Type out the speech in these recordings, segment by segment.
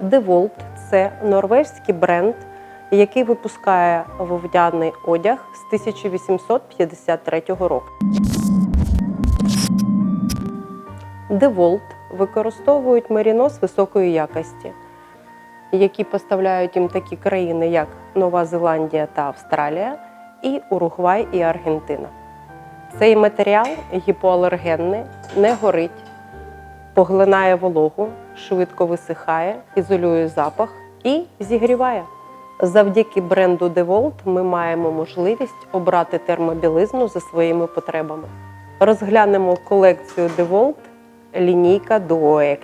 DeWalt – це норвезький бренд, який випускає вовняний одяг з 1853 року. DeWalt використовують мерінос високої якості, які поставляють їм такі країни, як Нова Зеландія та Австралія, і Уругвай і Аргентина. Цей матеріал гіпоалергенний, не горить, поглинає вологу, швидко висихає, ізолює запах і зігріває. Завдяки бренду DeWalt ми маємо можливість обрати термобілизну за своїми потребами. Розглянемо колекцію DeWalt лінійка Duo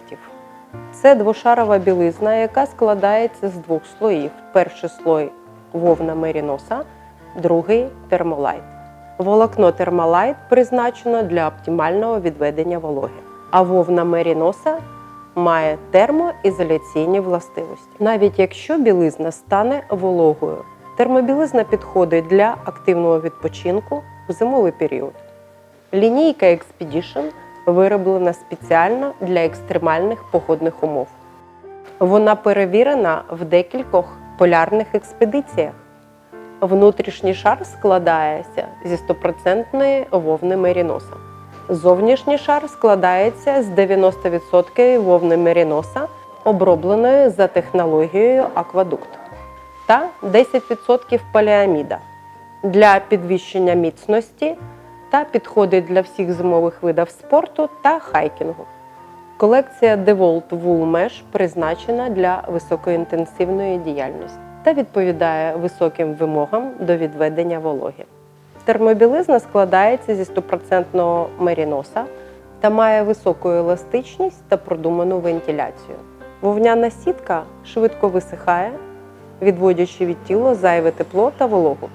Це двошарова білизна, яка складається з двох слоїв. Перший слой вовна меріноса, другий термолайт. Волокно термолайт призначено для оптимального відведення вологи, а вовна меріноса має термоізоляційні властивості. Навіть якщо білизна стане вологою, термобілизна підходить для активного відпочинку в зимовий період. Лінійка Expedition вироблена спеціально для екстремальних погодних умов. Вона перевірена в декількох полярних експедиціях. Внутрішній шар складається зі 100% вовни меріноса. Зовнішній шар складається з 90% вовни меріноса, обробленої за технологією аквадукт, та 10% поліаміда для підвищення міцності та підходить для всіх зимових видів спорту та хайкінгу. Колекція DeWalt Wool Mesh призначена для високоінтенсивної діяльності та відповідає високим вимогам до відведення вологи. Термобілизна складається зі 100% меріноса та має високу еластичність та продуману вентиляцію. Вовняна сітка швидко висихає, відводячи від тіла зайве тепло та вологу.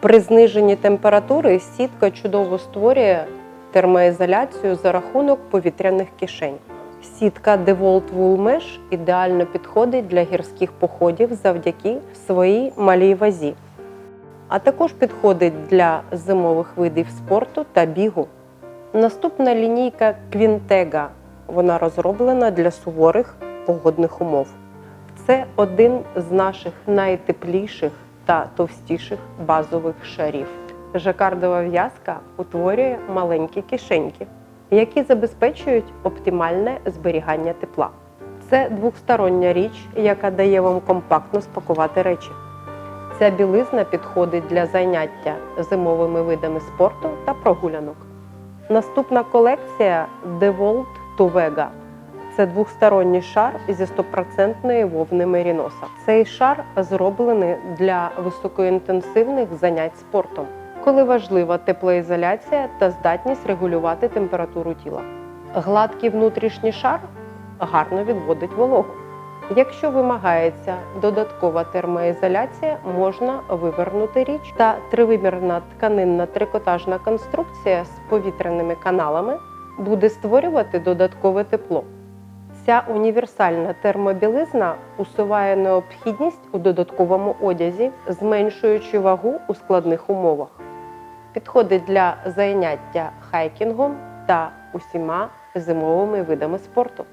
При зниженні температури сітка чудово створює термоізоляцію за рахунок повітряних кишень. Сітка DeWalt Wool Mesh ідеально підходить для гірських походів завдяки своїй малій вазі, а також підходить для зимових видів спорту та бігу. Наступна лінійка Quintega. Вона розроблена для суворих погодних умов. Це один з наших найтепліших та товстіших базових шарів. Жакардова в'язка утворює маленькі кишеньки, які забезпечують оптимальне зберігання тепла. Це двохстороння річ, яка дає вам компактно спакувати речі. Ця білизна підходить для заняття зимовими видами спорту та прогулянок. Наступна колекція DeWalt Tuvega. Це двохсторонній шар зі 100% вовни меріноса. Цей шар зроблений для високоінтенсивних занять спортом, коли важлива теплоізоляція та здатність регулювати температуру тіла. Гладкий внутрішній шар гарно відводить вологу. Якщо вимагається додаткова термоізоляція, можна вивернути річ та тривимірна тканинна трикотажна конструкція з повітряними каналами буде створювати додаткове тепло. Ця універсальна термобілизна усуває необхідність у додатковому одязі, зменшуючи вагу у складних умовах. Підходить для заняття хайкінгом та усіма зимовими видами спорту.